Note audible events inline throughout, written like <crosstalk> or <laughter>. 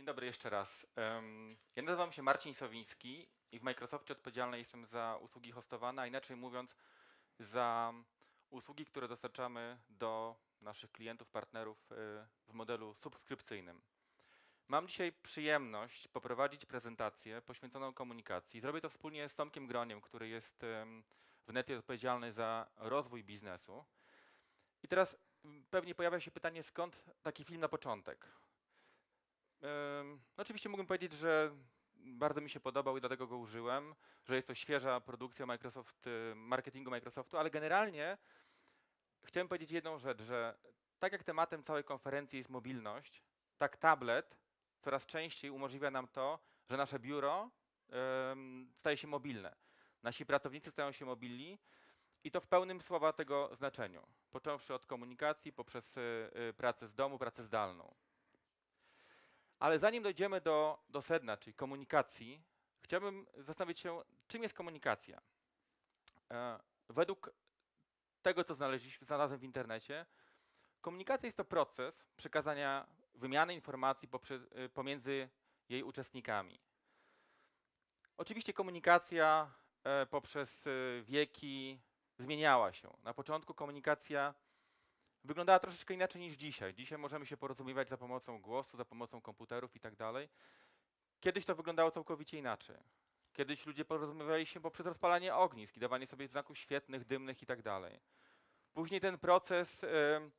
Dzień dobry jeszcze raz. Ja nazywam się Marcin Sowiński i w Microsoftie odpowiedzialny jestem za usługi hostowane, a inaczej mówiąc za usługi, które dostarczamy do naszych klientów, partnerów y, w modelu subskrypcyjnym. Mam dzisiaj przyjemność poprowadzić prezentację poświęconą komunikacji. Zrobię to wspólnie z Tomkiem Groniem, który jest w Netie odpowiedzialny za rozwój biznesu. I teraz pewnie pojawia się pytanie, skąd taki film na początek? Oczywiście mógłbym powiedzieć, że bardzo mi się podobał i dlatego go użyłem, że jest to świeża produkcja Microsoft, y, marketingu Microsoftu, ale generalnie chciałem powiedzieć jedną rzecz, że tak jak tematem całej konferencji jest mobilność, tak tablet coraz częściej umożliwia nam to, że nasze biuro staje się mobilne. Nasi pracownicy stają się mobilni i to w pełnym słowa tego znaczeniu, począwszy od komunikacji poprzez y, y, pracę z domu, pracę zdalną. Ale zanim dojdziemy do, do sedna, czyli komunikacji, chciałbym zastanowić się, czym jest komunikacja. E, według tego, co znaleźliśmy, znalazłem w internecie, komunikacja jest to proces przekazania wymiany informacji y, pomiędzy jej uczestnikami. Oczywiście komunikacja e, poprzez wieki zmieniała się. Na początku komunikacja wyglądała troszeczkę inaczej niż dzisiaj. Dzisiaj możemy się porozumiewać za pomocą głosu, za pomocą komputerów i tak dalej. Kiedyś to wyglądało całkowicie inaczej. Kiedyś ludzie porozumiewali się poprzez rozpalanie ognisk i dawanie sobie znaków świetnych, dymnych i tak dalej. Później ten proces em,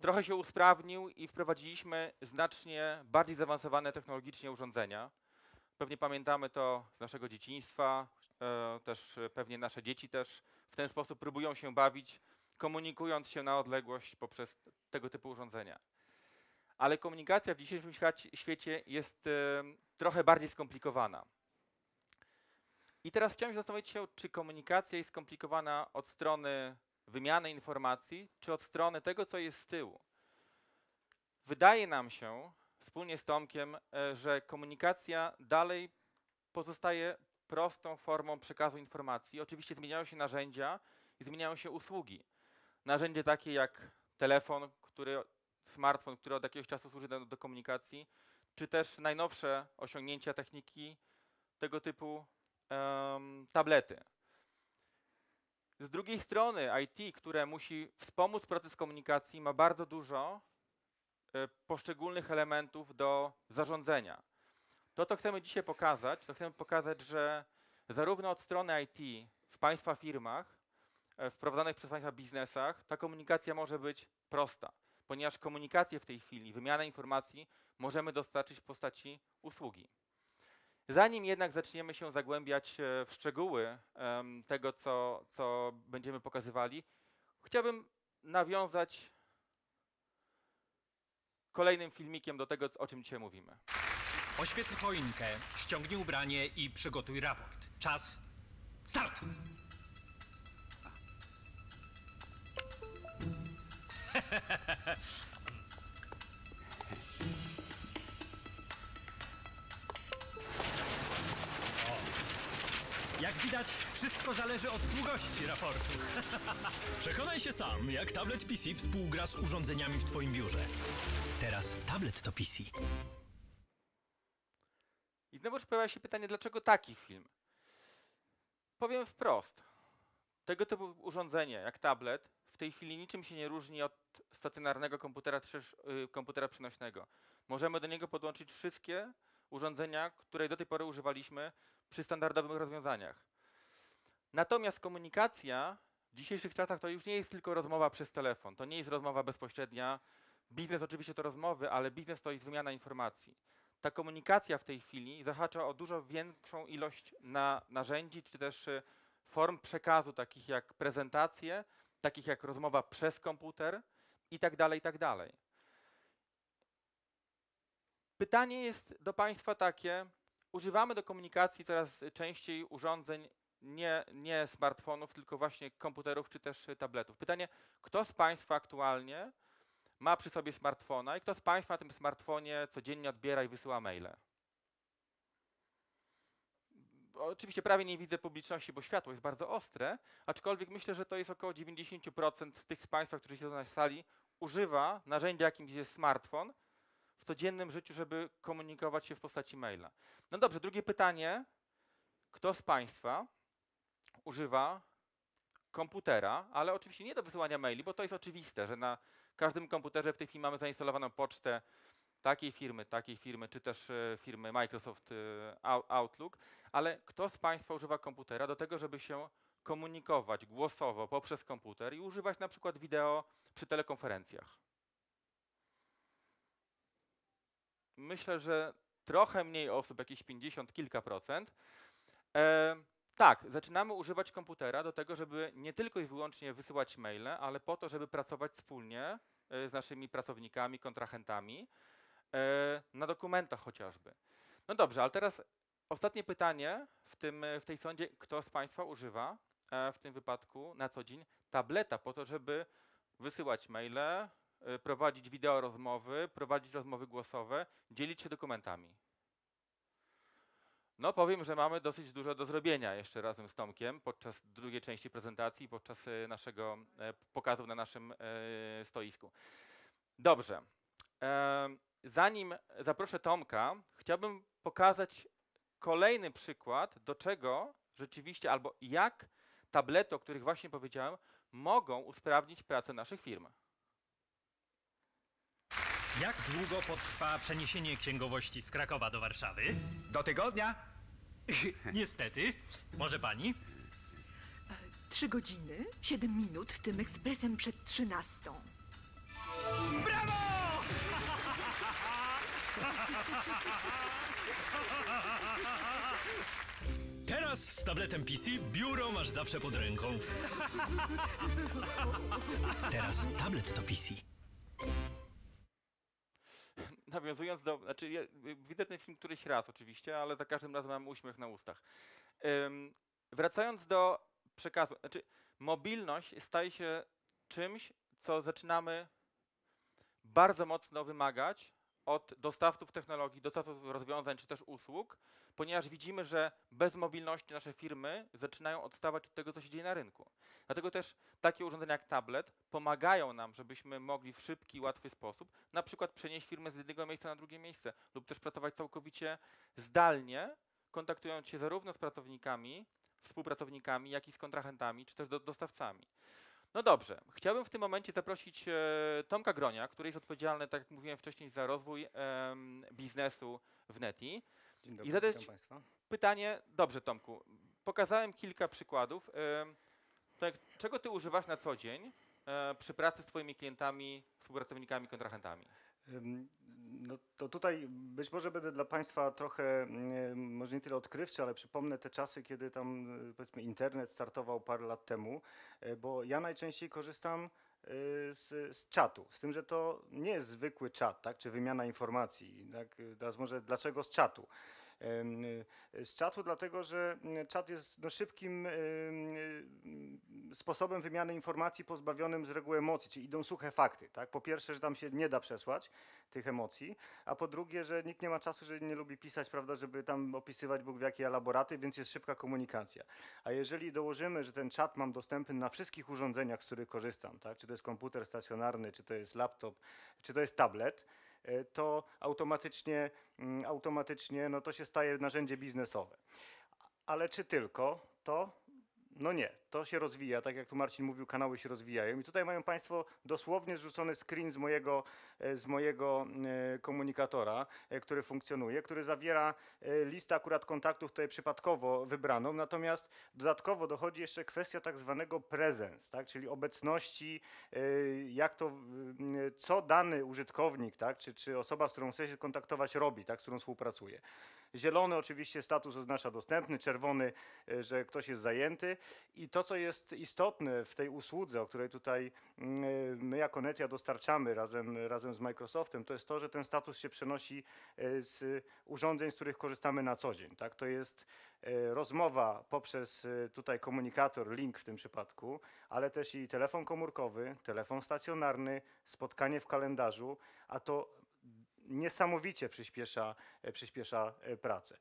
trochę się usprawnił i wprowadziliśmy znacznie bardziej zaawansowane technologicznie urządzenia. Pewnie pamiętamy to z naszego dzieciństwa, e, też e, pewnie nasze dzieci też w ten sposób próbują się bawić, komunikując się na odległość poprzez tego typu urządzenia. Ale komunikacja w dzisiejszym świecie jest e, trochę bardziej skomplikowana. I teraz chciałem zastanowić się, czy komunikacja jest skomplikowana od strony wymiany informacji, czy od strony tego, co jest z tyłu. Wydaje nam się, wspólnie z Tomkiem, e, że komunikacja dalej pozostaje prostą formą przekazu informacji. Oczywiście zmieniają się narzędzia i zmieniają się usługi. Narzędzie takie jak telefon, który, smartfon, który od jakiegoś czasu służy do, do komunikacji, czy też najnowsze osiągnięcia techniki tego typu em, tablety. Z drugiej strony IT, które musi wspomóc proces komunikacji, ma bardzo dużo e, poszczególnych elementów do zarządzania. To, co chcemy dzisiaj pokazać, to chcemy pokazać, że zarówno od strony IT w Państwa firmach, e, w prowadzonych przez Państwa biznesach, ta komunikacja może być prosta, ponieważ komunikację w tej chwili, wymianę informacji możemy dostarczyć w postaci usługi. Zanim jednak zaczniemy się zagłębiać e, w szczegóły tego, co, co będziemy pokazywali, chciałbym nawiązać kolejnym filmikiem do tego, o czym dzisiaj mówimy. Oświetl choinkę, ściągnij ubranie i przygotuj raport. Czas. Start! Widać, wszystko zależy od długości raportu. <laughs> Przekonaj się sam, jak tablet PC współgra z urządzeniami w Twoim biurze. Teraz tablet to PC. I znowu pojawia się pytanie, dlaczego taki film? Powiem wprost. Tego typu urządzenie, jak tablet, w tej chwili niczym się nie różni od stacjonarnego komputera, y, komputera przenośnego. Możemy do niego podłączyć wszystkie urządzenia, które do tej pory używaliśmy przy standardowych rozwiązaniach. Natomiast komunikacja w dzisiejszych czasach to już nie jest tylko rozmowa przez telefon, to nie jest rozmowa bezpośrednia. Biznes oczywiście to rozmowy, ale biznes to jest wymiana informacji ta komunikacja w tej chwili zahacza o dużo większą ilość na, narzędzi, czy też y, form przekazu, takich jak prezentacje, takich jak rozmowa przez komputer i tak dalej, i tak dalej. Pytanie jest do Państwa takie, używamy do komunikacji coraz częściej urządzeń nie, nie smartfonów, tylko właśnie komputerów czy też tabletów. Pytanie, kto z Państwa aktualnie ma przy sobie smartfona i kto z Państwa na tym smartfonie codziennie odbiera i wysyła maile? Oczywiście prawie nie widzę publiczności, bo światło jest bardzo ostre, aczkolwiek myślę, że to jest około 90% z tych z Państwa, którzy siedzą na sali, używa narzędzia, jakim jest smartfon w codziennym życiu, żeby komunikować się w postaci maila. No dobrze, drugie pytanie. Kto z Państwa używa komputera, ale oczywiście nie do wysyłania maili, bo to jest oczywiste, że na każdym komputerze w tej chwili mamy zainstalowaną pocztę takiej firmy, takiej firmy, czy też e, firmy Microsoft e, Ou- Outlook, ale kto z Państwa używa komputera do tego, żeby się komunikować głosowo poprzez komputer i używać na przykład wideo przy telekonferencjach? Myślę, że trochę mniej osób, jakieś 50 kilka procent. E, tak, zaczynamy używać komputera do tego, żeby nie tylko i wyłącznie wysyłać maile, ale po to, żeby pracować wspólnie e, z naszymi pracownikami, kontrahentami e, na dokumentach chociażby. No dobrze, ale teraz ostatnie pytanie w, tym, e, w tej sądzie. Kto z Państwa używa w tym wypadku na co dzień tableta po to, żeby wysyłać maile, prowadzić wideo rozmowy, prowadzić rozmowy głosowe, dzielić się dokumentami? No powiem, że mamy dosyć dużo do zrobienia jeszcze razem z Tomkiem podczas drugiej części prezentacji, podczas e, naszego e, pokazu na naszym e, stoisku. Dobrze. Zanim zaproszę Tomka, chciałbym pokazać kolejny przykład, do czego rzeczywiście albo jak tablety, o których właśnie powiedziałem, mogą usprawnić pracę naszych firm. Jak długo potrwa przeniesienie księgowości z Krakowa do Warszawy? Do tygodnia? <laughs> Niestety. Może pani? Trzy godziny, siedem minut tym ekspresem przed trzynastą. Teraz z tabletem PC biuro masz zawsze pod ręką. <laughs> Teraz tablet to PC. Nawiązując do, znaczy ja, widzę ten film któryś raz oczywiście, ale za każdym razem mam uśmiech na ustach. Wracając do przekazu, znaczy mobilność staje się czymś, co zaczynamy bardzo mocno wymagać od dostawców technologii, dostawców rozwiązań czy też usług, ponieważ widzimy, że bez mobilności nasze firmy zaczynają odstawać od tego, co się dzieje na rynku. Dlatego też takie urządzenia jak tablet pomagają nam, żebyśmy mogli w szybki, łatwy sposób na przykład przenieść firmę z jednego miejsca na drugie miejsce lub też pracować całkowicie zdalnie, kontaktując się zarówno z pracownikami, współpracownikami, jak i z kontrahentami, czy też do, dostawcami. No dobrze, chciałbym w tym momencie zaprosić e, Tomka Gronia, który jest odpowiedzialny, tak jak mówiłem wcześniej, za rozwój em, biznesu w Neti. Dzień dobry, zadać- witam Państwa. Pytanie, dobrze Tomku, pokazałem kilka przykładów. em, To jak, czego ty używasz na co dzień e, przy pracy z twoimi klientami, współpracownikami, kontrahentami? No to tutaj być może będę dla Państwa trochę, mm, może nie tyle odkrywczy, ale przypomnę te czasy, kiedy tam y, powiedzmy internet startował parę lat temu, y, bo ja najczęściej korzystam z, z czatu, z tym, że to nie jest zwykły czat, tak, czy wymiana informacji. Tak? Teraz może dlaczego z czatu? Z czatu dlatego, że y, czat jest no, szybkim sposobem wymiany informacji pozbawionym z reguły emocji, czyli idą suche fakty. Tak? Po pierwsze, że tam się nie da przesłać tych emocji, a po drugie, że nikt nie ma czasu, że nie lubi pisać, prawda, żeby tam opisywać Bóg w jakie elaboraty, więc jest szybka komunikacja. A jeżeli dołożymy, że ten czat mam dostępny na wszystkich urządzeniach, z których korzystam, tak? czy to jest komputer stacjonarny, czy to jest laptop, czy to jest tablet, to automatycznie, mm, automatycznie no to się staje narzędzie biznesowe. Ale czy tylko to? No nie, to się rozwija, tak jak tu Marcin mówił, kanały się rozwijają. I tutaj mają Państwo dosłownie zrzucony screen z mojego, e, z mojego e, komunikatora, e, który funkcjonuje, który zawiera listę akurat kontaktów tutaj przypadkowo wybraną, natomiast dodatkowo dochodzi jeszcze kwestia tak zwanego presence, tak, czyli obecności, jak to, co dany użytkownik, tak, czy, czy osoba, z którą chce się kontaktować robi, tak, z którą współpracuje. Zielony oczywiście status oznacza dostępny, czerwony, e, że ktoś jest zajęty. I to, co jest istotne w tej usłudze, o której tutaj mm, e, my jako Netia dostarczamy razem, razem z Microsoftem, to jest to, że ten status się przenosi e, z urządzeń, z których korzystamy na co dzień. Tak? To jest rozmowa poprzez tutaj komunikator, link w tym przypadku, ale też i telefon komórkowy, telefon stacjonarny, spotkanie w kalendarzu, a to niesamowicie przyspiesza, e, przyspiesza e, pracę.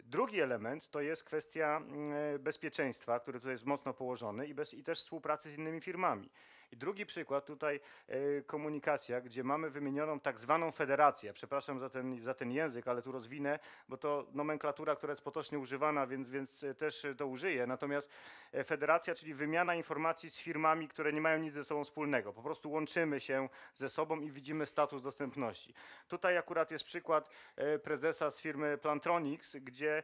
Drugi element to jest kwestia mm, e, bezpieczeństwa, który tutaj jest mocno położony i, bez, i też współpracy z innymi firmami. I drugi przykład tutaj e, komunikacja, gdzie mamy wymienioną tak zwaną federację. Przepraszam za ten, za ten język, ale tu rozwinę, bo to nomenklatura, która jest potocznie używana, więc, więc e, też to użyję. Natomiast e, federacja, czyli wymiana informacji z firmami, które nie mają nic ze sobą wspólnego. Po prostu łączymy się ze sobą i widzimy status dostępności. Tutaj akurat jest przykład prezesa z firmy Plantronics, gdzie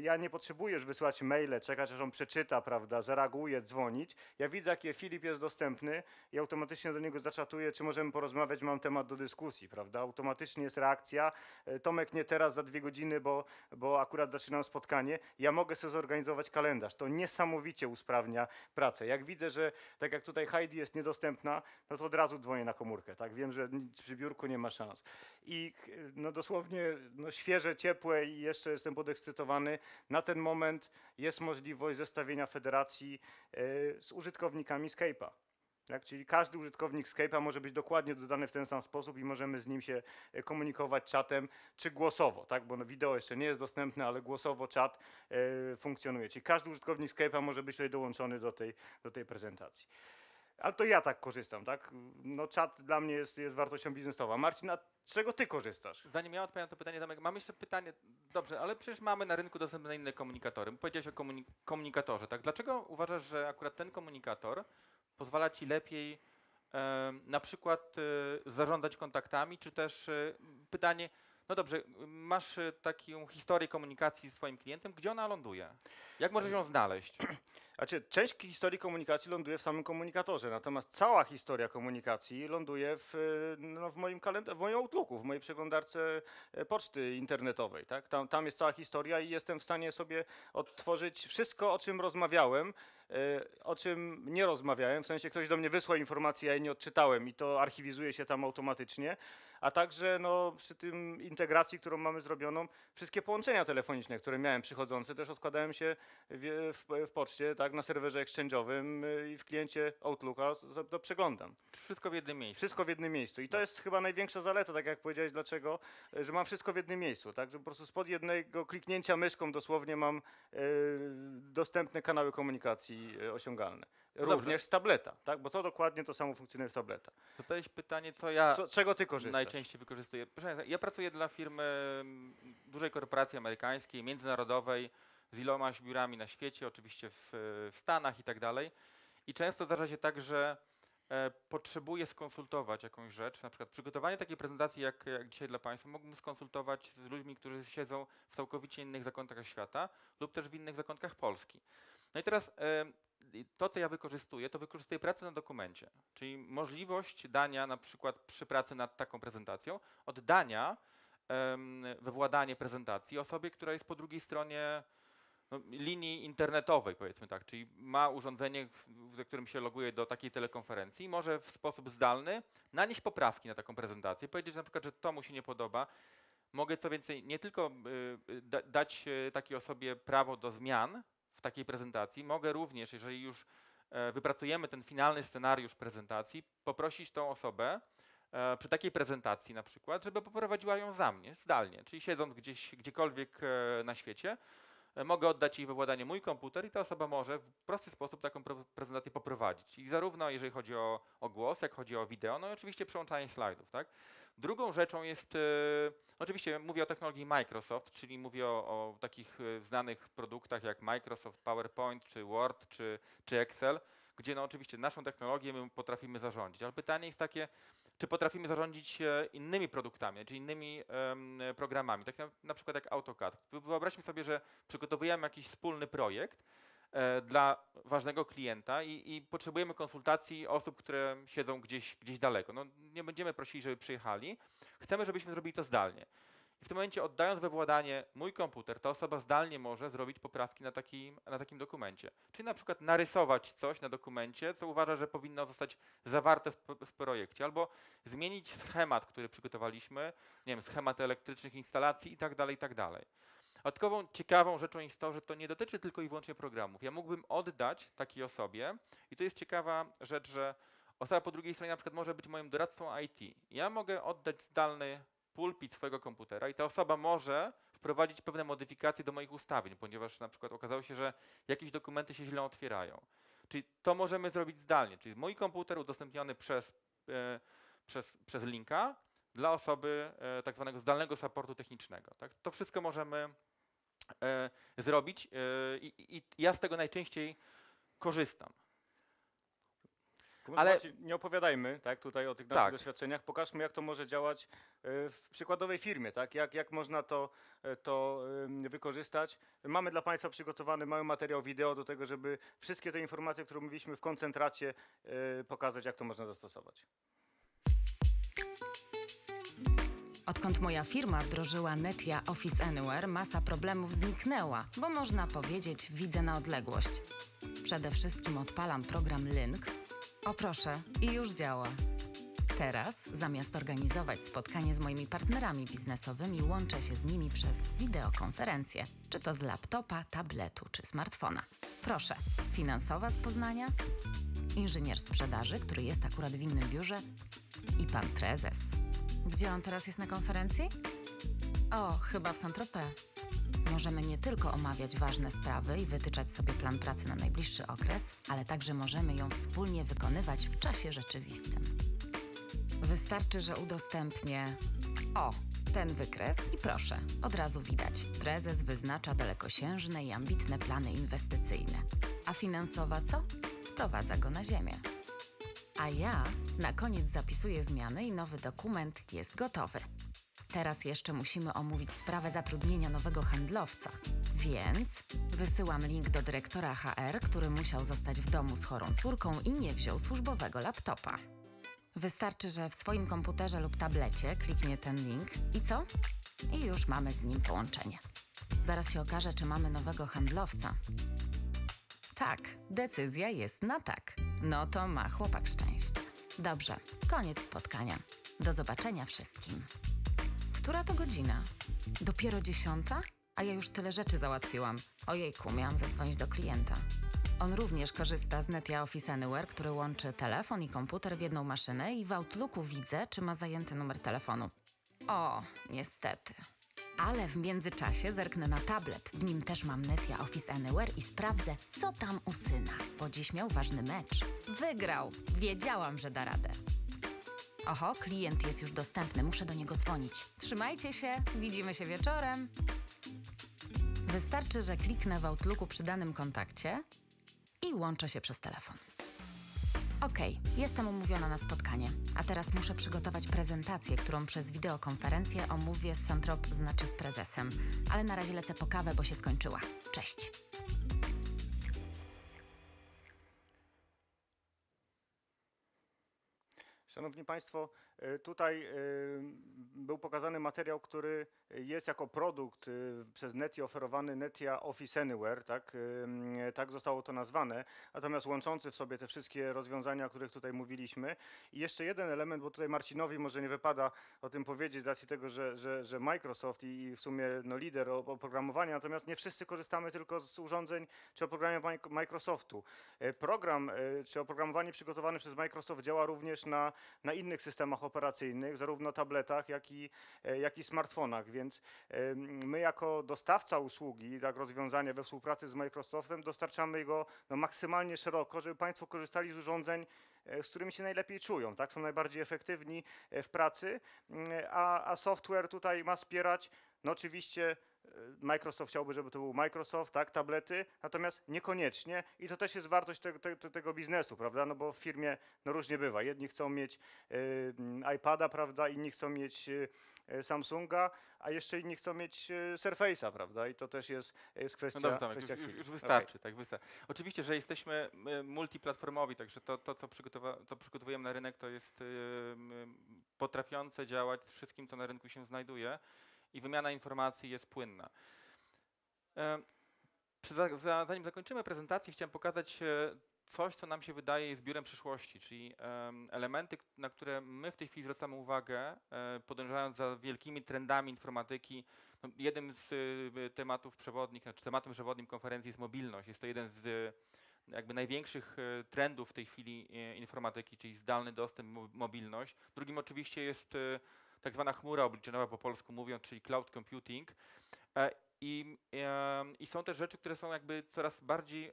ja nie potrzebuję wysłać maile, czekać aż on przeczyta, prawda, zareaguje, dzwonić. Ja widzę, jaki Filip jest dostępny i automatycznie do niego zaczatuję, czy możemy porozmawiać, mam temat do dyskusji, prawda. Automatycznie jest reakcja. E, Tomek nie teraz, za dwie godziny, bo, bo akurat zaczynam spotkanie. Ja mogę sobie zorganizować kalendarz. To niesamowicie usprawnia pracę. Jak widzę, że tak jak tutaj Heidi jest niedostępna, no to od razu dzwonię na komórkę, tak? Wiem, że przy biurku nie ma szans. I no dosłownie no świeże, ciepłe i jeszcze jestem podekscytowany. Na ten moment jest możliwość zestawienia federacji e, z użytkownikami Skype'a. Tak? Czyli każdy użytkownik Skype'a może być dokładnie dodany w ten sam sposób i możemy z nim się e, komunikować czatem czy głosowo, tak? bo no wideo jeszcze nie jest dostępne, ale głosowo czat e, funkcjonuje. Czyli każdy użytkownik Skype'a może być tutaj dołączony do tej, do tej prezentacji. Ale to ja tak korzystam, tak? No czat dla mnie jest, jest wartością biznesową. Marcin, a czego ty korzystasz? Zanim ja odpowiem na to pytanie, Tomek, mam jeszcze pytanie. Dobrze, ale przecież mamy na rynku dostępne inne komunikatory. Powiedziałeś o komuni- komunikatorze, tak? Dlaczego uważasz, że akurat ten komunikator pozwala ci lepiej na przykład e, zarządzać kontaktami, czy też e, pytanie, no dobrze, masz e, taką historię komunikacji z swoim klientem, gdzie ona ląduje? Jak możesz ją znaleźć? <clears throat> Znaczy, część historii komunikacji ląduje w samym komunikatorze, natomiast cała historia komunikacji ląduje w, no, w moim kalendarzu, w moim Outlooku, w mojej przeglądarce poczty internetowej. Tak? Tam, tam jest cała historia i jestem w stanie sobie odtworzyć wszystko, o czym rozmawiałem, o czym nie rozmawiałem, w sensie ktoś do mnie wysłał informację, ja jej nie odczytałem i to archiwizuje się tam automatycznie, a także no, przy tym integracji, którą mamy zrobioną, wszystkie połączenia telefoniczne, które miałem przychodzące, też odkładałem się w, w, w poczcie, tak, na serwerze exchange'owym y, i w kliencie Outlooka to przeglądam. Wszystko w jednym miejscu. Wszystko w jednym miejscu. I to jest chyba największa zaleta, tak jak powiedziałeś, dlaczego, e, że mam wszystko w jednym miejscu, tak, że po prostu spod jednego kliknięcia myszką dosłownie mam e, dostępne kanały komunikacji e, osiągalne. dobrze. Również z tableta, tak, bo to dokładnie to samo funkcjonuje z tableta. Zadałeś pytanie, co ja Co, czego ty korzystasz? najczęściej wykorzystuję. Proszę ja pracuję dla firmy dużej korporacji amerykańskiej, międzynarodowej, z ilomaś biurami na świecie, oczywiście w, w Stanach i tak dalej. I często zdarza się tak, że e, potrzebuję skonsultować jakąś rzecz, na przykład przygotowanie takiej prezentacji, jak, jak dzisiaj dla Państwa, mógłbym skonsultować z ludźmi, którzy siedzą w całkowicie innych zakątkach świata lub też w innych zakątkach Polski. No i teraz to, co ja wykorzystuję, to wykorzystuję pracę na dokumencie, czyli możliwość dania na przykład przy pracy nad taką prezentacją, oddania we władanie prezentacji osobie, która jest po drugiej stronie no, linii internetowej, powiedzmy tak, czyli ma urządzenie, ze którym się loguje do takiej telekonferencji może w sposób zdalny nanieść poprawki na taką prezentację, powiedzieć na przykład, że to mu się nie podoba. Mogę co więcej, nie tylko y, y, da, dać y, takiej osobie prawo do zmian takiej prezentacji, mogę również, jeżeli już e, wypracujemy ten finalny scenariusz prezentacji, poprosić tą osobę e, przy takiej prezentacji na przykład, żeby poprowadziła ją za mnie, zdalnie, czyli siedząc gdzieś, gdziekolwiek e, na świecie, mogę oddać jej we władanie mój komputer i ta osoba może w prosty sposób taką pre- prezentację poprowadzić. I zarówno jeżeli chodzi o, o głos, jak chodzi o wideo, no i oczywiście przełączanie slajdów, tak? Drugą rzeczą jest, e, oczywiście mówię o technologii Microsoft, czyli mówię o, o takich e, znanych produktach jak Microsoft PowerPoint, czy Word, czy, czy Excel, gdzie no oczywiście naszą technologię my potrafimy zarządzić. Ale pytanie jest takie, czy potrafimy zarządzić e, innymi produktami, czy innymi em, programami, tak na, na przykład jak AutoCAD. Wy- Wyobraźmy sobie, że przygotowujemy jakiś wspólny projekt dla ważnego klienta i, i potrzebujemy konsultacji osób, które siedzą gdzieś, gdzieś daleko. No, nie będziemy prosili, żeby przyjechali. Chcemy, żebyśmy zrobili to zdalnie. I w tym momencie oddając we władanie mój komputer, ta osoba zdalnie może zrobić poprawki na takim, na takim dokumencie. Czyli na przykład narysować coś na dokumencie, co uważa, że powinno zostać zawarte w, w projekcie, albo zmienić schemat, który przygotowaliśmy, nie wiem, schemat elektrycznych instalacji i tak Dodatkową ciekawą rzeczą jest to, że to nie dotyczy tylko i wyłącznie programów. Ja mógłbym oddać takiej osobie, i to jest ciekawa rzecz, że osoba po drugiej stronie na przykład może być moim doradcą IT. Ja mogę oddać zdalny pulpit swojego komputera i ta osoba może wprowadzić pewne modyfikacje do moich ustawień, ponieważ na przykład okazało się, że jakieś dokumenty się źle otwierają. Czyli to możemy zrobić zdalnie, czyli mój komputer udostępniony przez, e, przez, przez linka dla osoby e, tak zwanego zdalnego supportu technicznego. Tak? To wszystko możemy zrobić e, i, i ja z tego najczęściej korzystam. Ale nie opowiadajmy tak, tutaj o tych naszych Tak. doświadczeniach. Pokażmy, jak to może działać e, w przykładowej firmie, tak? jak, jak można to, e, to wykorzystać. Mamy dla Państwa przygotowany mały materiał wideo do tego, żeby wszystkie te informacje, które mówiliśmy w koncentracie, e, pokazać, jak to można zastosować. Odkąd moja firma wdrożyła Netia Office Anywhere, masa problemów zniknęła, bo można powiedzieć, widzę na odległość. Przede wszystkim odpalam program Link. O proszę, i już działa. Teraz, zamiast organizować spotkanie z moimi partnerami biznesowymi, łączę się z nimi przez wideokonferencję, czy to z laptopa, tabletu czy smartfona. Proszę, finansowa z Poznania, inżynier sprzedaży, który jest akurat w innym biurze i pan prezes. Gdzie on teraz jest na konferencji? O, chyba w Saint-Tropez. Możemy nie tylko omawiać ważne sprawy i wytyczać sobie plan pracy na najbliższy okres, ale także możemy ją wspólnie wykonywać w czasie rzeczywistym. Wystarczy, że udostępnię. O, ten wykres i proszę, od razu widać. Prezes wyznacza dalekosiężne i ambitne plany inwestycyjne. A finansowa co? Sprowadza go na ziemię. A ja na koniec zapisuję zmiany i nowy dokument jest gotowy. Teraz jeszcze musimy omówić sprawę zatrudnienia nowego handlowca, więc wysyłam link do dyrektora HR, który musiał zostać w domu z chorą córką i nie wziął służbowego laptopa. Wystarczy, że w swoim komputerze lub tablecie kliknie ten link i co? I już mamy z nim połączenie. Zaraz się okaże, czy mamy nowego handlowca. Tak, decyzja jest na tak. No to ma chłopak szczęście. Dobrze, koniec spotkania. Do zobaczenia wszystkim. Która to godzina? Dopiero dziesiąta? A ja już tyle rzeczy załatwiłam. Ojejku, miałam zadzwonić do klienta. On również korzysta z Netia Office Anywhere, który łączy telefon i komputer w jedną maszynę i w Outlooku widzę, czy ma zajęty numer telefonu. O, niestety. Ale w międzyczasie zerknę na tablet. W nim też mam Netia Office Anywhere i sprawdzę, co tam u syna, bo dziś miał ważny mecz. Wygrał! Wiedziałam, że da radę. Oho, klient jest już dostępny, muszę do niego dzwonić. Trzymajcie się, widzimy się wieczorem. Wystarczy, że kliknę w Outlooku przy danym kontakcie i łączę się przez telefon. Okej, jestem umówiona na spotkanie, a teraz muszę przygotować prezentację, którą przez wideokonferencję omówię z Santrop, znaczy z prezesem. Ale na razie lecę po kawę, bo się skończyła. Cześć. Szanowni Państwo, e, tutaj e, był pokazany materiał, który jest jako produkt e, przez Netia oferowany Netia Office Anywhere, tak, tak zostało to nazwane, natomiast łączący w sobie te wszystkie rozwiązania, o których tutaj mówiliśmy. I jeszcze jeden element, bo tutaj Marcinowi może nie wypada o tym powiedzieć z racji tego, że, że, że Microsoft i, w sumie no, lider oprogramowania, natomiast nie wszyscy korzystamy tylko z urządzeń czy oprogramowania Microsoftu. Program czy oprogramowanie przygotowane przez Microsoft działa również na, na innych systemach operacyjnych, zarówno tabletach, jak i, e, jak i smartfonach, więc my jako dostawca usługi, tak rozwiązania we współpracy z Microsoftem dostarczamy go no, maksymalnie szeroko, żeby Państwo korzystali z urządzeń, e, z którymi się najlepiej czują, tak? są najbardziej efektywni e, w pracy, mm, a, a software tutaj ma wspierać, no oczywiście Microsoft chciałby, żeby to był Microsoft, tak, tablety, natomiast niekoniecznie i to też jest wartość te, te, te, tego biznesu, prawda, no bo w firmie no różnie bywa, jedni chcą mieć mm, iPada, prawda, inni chcą mieć e, e, Samsunga, a jeszcze inni chcą mieć e, Surface'a, prawda, i to też jest, jest kwestia, No dobrze, Tomek, kwestia już, już wystarczy, tak wystarczy. Oczywiście, że jesteśmy y, multiplatformowi, także to, to co, to przygotowujemy na rynek, to jest y, y, potrafiące działać z wszystkim, co na rynku się znajduje i wymiana informacji jest płynna. E, zanim zakończymy prezentację, chciałem pokazać e, coś, co nam się wydaje jest biurem przyszłości, czyli em, elementy, na które my w tej chwili zwracamy uwagę, e, podążając za wielkimi trendami informatyki. No, jednym z y, tematów przewodnich, znaczy tematem przewodnim konferencji jest mobilność. Jest to jeden z jakby największych e, trendów w tej chwili e, informatyki, czyli zdalny dostęp, mo- mobilność. Drugim oczywiście jest e, tak zwana chmura obliczeniowa po polsku mówiąc, czyli cloud computing. E, I, em, I są też rzeczy, które są jakby coraz bardziej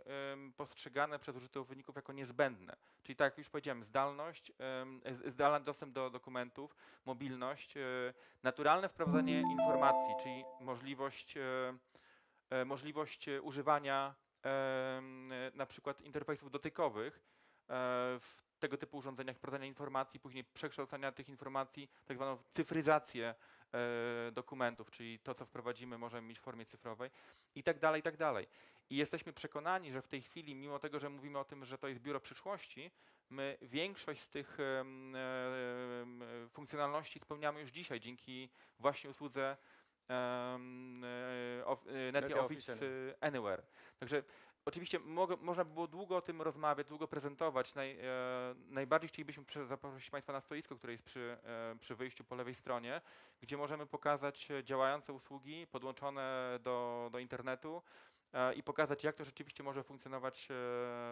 postrzegane przez użytkowników jako niezbędne. Czyli tak jak już powiedziałem, zdalność, zdalny dostęp do dokumentów, mobilność, e, naturalne wprowadzanie informacji, czyli możliwość, e, e, możliwość e, używania e, na przykład interfejsów dotykowych e, w tego typu urządzeniach, wprowadzania informacji, później przekształcania tych informacji, tak zwaną cyfryzację e, dokumentów, czyli to, co wprowadzimy, możemy mieć w formie cyfrowej i tak dalej, i tak dalej. I jesteśmy przekonani, że w tej chwili, mimo tego, że mówimy o tym, że to jest biuro przyszłości, my większość z tych em, e, funkcjonalności spełniamy już dzisiaj dzięki właśnie usłudze e, of, e, Netia Office e, Anywhere. Także oczywiście mogę, można by było długo o tym rozmawiać, długo prezentować. Naj, e, najbardziej chcielibyśmy zaprosić Państwa na stoisko, które jest przy, e, przy wyjściu po lewej stronie, gdzie możemy pokazać działające usługi podłączone do, do internetu e, i pokazać, jak to rzeczywiście może funkcjonować e,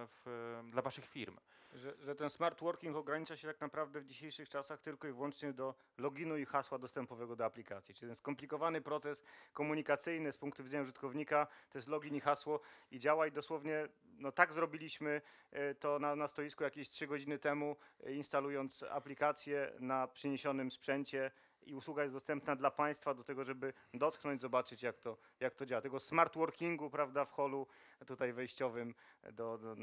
w, dla Waszych firm. Że, że ten smart working ogranicza się tak naprawdę w dzisiejszych czasach tylko i wyłącznie do loginu i hasła dostępowego do aplikacji. Czyli ten skomplikowany proces komunikacyjny z punktu widzenia użytkownika to jest login i hasło i działa i dosłownie no tak zrobiliśmy e, to na, na stoisku jakieś 3 godziny temu, e, instalując aplikację na przyniesionym sprzęcie i usługa jest dostępna dla Państwa do tego, żeby dotknąć, zobaczyć jak to, jak to działa. Tego smart workingu, prawda, w holu tutaj wejściowym do, do,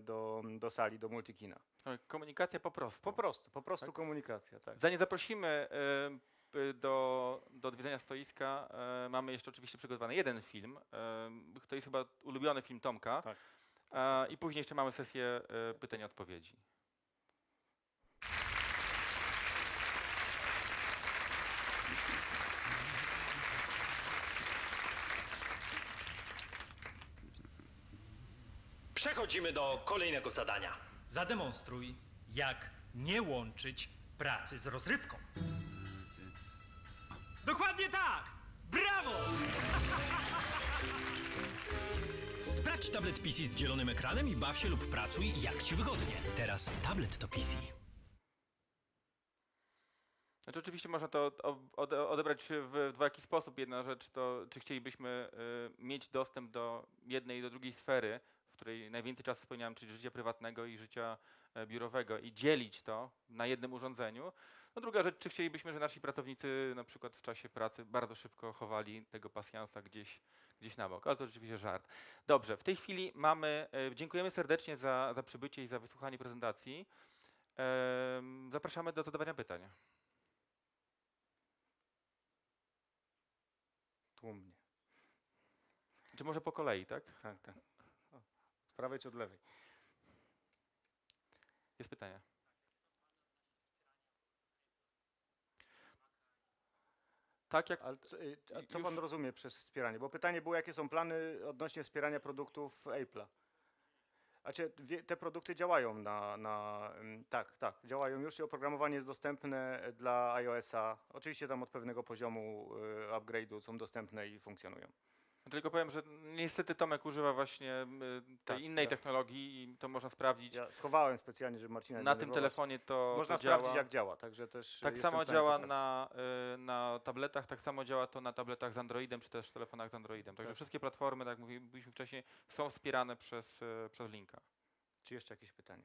do, do, sali, do multikina. E, Komunikacja po prostu. Po prostu, po prostu komunikacja, tak. Zanim zaprosimy e, p- do, do odwiedzenia stoiska, e, mamy jeszcze oczywiście przygotowany jeden film. e, To jest chyba ulubiony film Tomka. Tak. E, I później jeszcze mamy sesję e, pytań i odpowiedzi. Przechodzimy do kolejnego zadania. Zademonstruj, jak nie łączyć pracy z rozrywką. Dokładnie tak! Brawo! Sprawdź tablet PC z dzielonym ekranem i baw się lub pracuj jak ci wygodnie. Teraz tablet to PC. Znaczy oczywiście można to odebrać w dwojaki sposób. Jedna rzecz to, czy chcielibyśmy y, mieć dostęp do jednej i do drugiej sfery, której najwięcej czasu spełniałem, czyli życia prywatnego i życia e, biurowego i dzielić to na jednym urządzeniu. No druga rzecz, czy chcielibyśmy, że nasi pracownicy na przykład w czasie pracy bardzo szybko chowali tego pasjansa gdzieś, gdzieś na bok. Ale to oczywiście żart. Dobrze, w tej chwili mamy, e, dziękujemy serdecznie za, za przybycie i za wysłuchanie prezentacji. Zapraszamy do zadawania pytań. Tłumnie. Czy może po kolei, tak? Tak, tak. Prawej czy od lewej? Jest pytanie. Tak jak y, a co pan rozumie przez wspieranie? Bo pytanie było, jakie są plany odnośnie wspierania produktów Apple'a? A czy te produkty działają na, na. ym, Tak, tak, działają już i oprogramowanie jest dostępne dla iOS-a. Oczywiście tam od pewnego poziomu y, upgrade'u są dostępne i funkcjonują. Tylko powiem, że niestety Tomek używa właśnie y, tej Tak, innej tak. technologii i to można sprawdzić. Ja schowałem specjalnie, żeby Marcina nie na tym telefonie to, Można to działa. sprawdzić, jak działa, także też. Tak samo działa na, y, na tabletach, tak samo działa to na tabletach z Androidem, czy też telefonach z Androidem. Także Tak. wszystkie platformy, tak jak mówiliśmy wcześniej, są wspierane przez, y, przez linka. Czy jeszcze jakieś pytanie?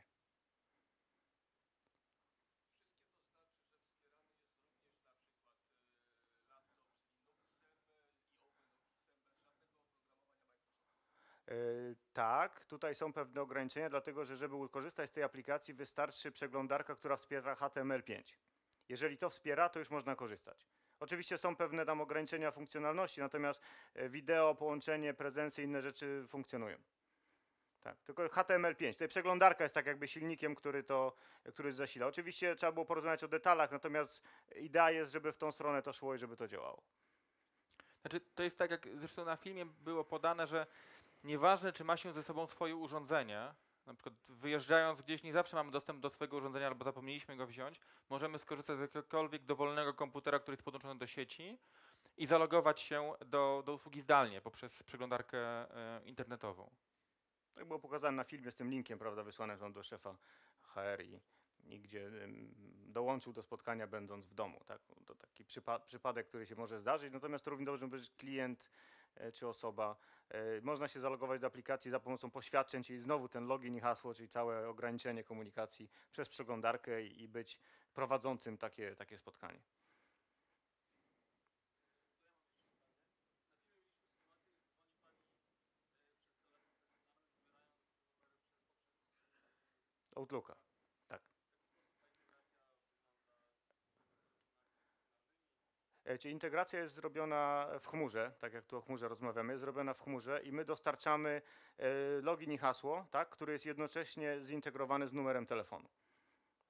Tak, tutaj są pewne ograniczenia, dlatego że żeby korzystać z tej aplikacji wystarczy przeglądarka, która wspiera HTML5. Jeżeli to wspiera, to już można korzystać. Oczywiście są pewne tam ograniczenia funkcjonalności, natomiast e, wideo, połączenie, prezencje, inne rzeczy funkcjonują. Tak, tylko HTML5. Tutaj przeglądarka jest tak jakby silnikiem, który to który zasila. Oczywiście trzeba było porozmawiać o detalach, natomiast idea jest, żeby w tą stronę to szło i żeby to działało. Znaczy, to jest tak, jak zresztą na filmie było podane, że nieważne, czy ma się ze sobą swoje urządzenie, na przykład wyjeżdżając gdzieś, nie zawsze mamy dostęp do swojego urządzenia albo zapomnieliśmy go wziąć, możemy skorzystać z jakiegokolwiek dowolnego komputera, który jest podłączony do sieci i zalogować się do, do usługi zdalnie poprzez przeglądarkę e, internetową. Tak było pokazane na filmie z tym linkiem, prawda, wysłanym tam do szefa HR i, i gdzie dołączył do spotkania będąc w domu. Tak? To taki przypa- przypadek, który się może zdarzyć, natomiast to równie dobrze może być klient czy osoba. E, Można się zalogować do aplikacji za pomocą poświadczeń, czyli znowu ten login i hasło, czyli całe ograniczenie komunikacji przez przeglądarkę i być prowadzącym takie, takie spotkanie. Outlooka, tak. E, Czyli integracja jest zrobiona w chmurze, tak jak tu o chmurze rozmawiamy, jest zrobiona w chmurze i my dostarczamy e, login i hasło, tak, który jest jednocześnie zintegrowany z numerem telefonu.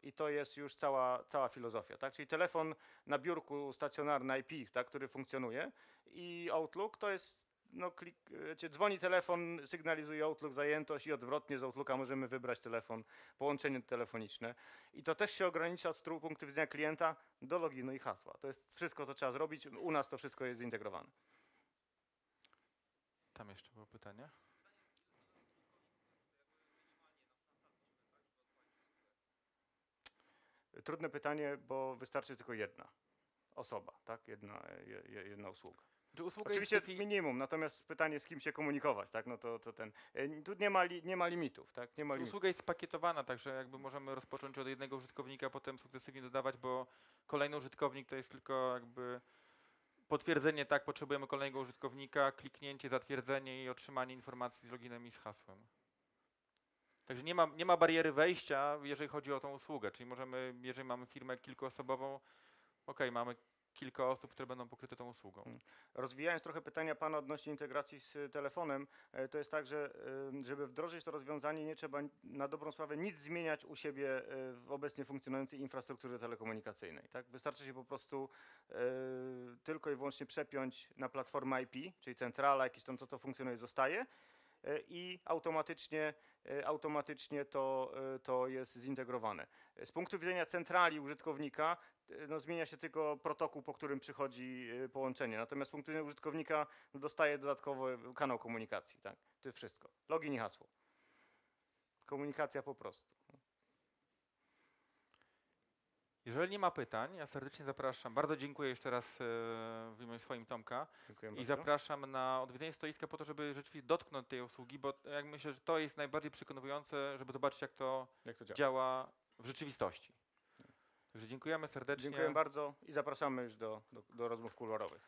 I to jest już cała, cała filozofia, tak? Czyli telefon na biurku stacjonarny IP, tak, który funkcjonuje i Outlook to jest no, klik, wiecie, dzwoni telefon, sygnalizuje Outlook zajętość i odwrotnie z Outlooka możemy wybrać telefon, połączenie telefoniczne. I to też się ogranicza z punktu widzenia klienta do loginu i hasła. To jest wszystko, co trzeba zrobić. U nas to wszystko jest zintegrowane. Tam jeszcze było pytanie. Trudne pytanie, bo wystarczy tylko jedna osoba, tak? Jedna, je- je- jedna usługa. Czy usługa Oczywiście jest minimum, natomiast pytanie z kim się komunikować, tak? No to, to ten. e, Tu nie ma, li, nie ma limitów, tak? Nie ma limitów. Usługa jest spakietowana, także jakby możemy rozpocząć od jednego użytkownika, potem sukcesywnie dodawać, bo kolejny użytkownik to jest tylko jakby potwierdzenie, tak, potrzebujemy kolejnego użytkownika, kliknięcie, zatwierdzenie i otrzymanie informacji z loginem i z hasłem. Także nie ma, nie ma bariery wejścia, jeżeli chodzi o tą usługę, czyli możemy, jeżeli mamy firmę kilkuosobową, ok, mamy kilka osób, które będą pokryte tą usługą. Mm. Rozwijając trochę pytania Pana odnośnie integracji z y, telefonem, e, to jest tak, że y, żeby wdrożyć to rozwiązanie, nie trzeba na dobrą sprawę nic zmieniać u siebie w obecnie funkcjonującej infrastrukturze telekomunikacyjnej. Tak? Wystarczy się po prostu tylko i wyłącznie przepiąć na platformę IP, czyli centrala, jakieś tam co to funkcjonuje, zostaje i automatycznie, automatycznie to, to jest zintegrowane. Z punktu widzenia centrali użytkownika no, zmienia się tylko protokół, po którym przychodzi y, połączenie. Natomiast z punktu widzenia użytkownika dostaje dodatkowy kanał komunikacji. Tak? To jest wszystko. Login i hasło. Komunikacja po prostu. Jeżeli nie ma pytań, ja serdecznie zapraszam, bardzo dziękuję jeszcze raz e, w imieniu swoim Tomka, Dziękuję I bardzo. zapraszam na odwiedzenie stoiska po to, żeby rzeczywiście dotknąć tej usługi, bo jak myślę, że to jest najbardziej przekonujące, żeby zobaczyć, jak to Jak to działa? działa w rzeczywistości. Także dziękujemy serdecznie. Dziękuję bardzo i zapraszamy już do, do, do rozmów kuluarowych.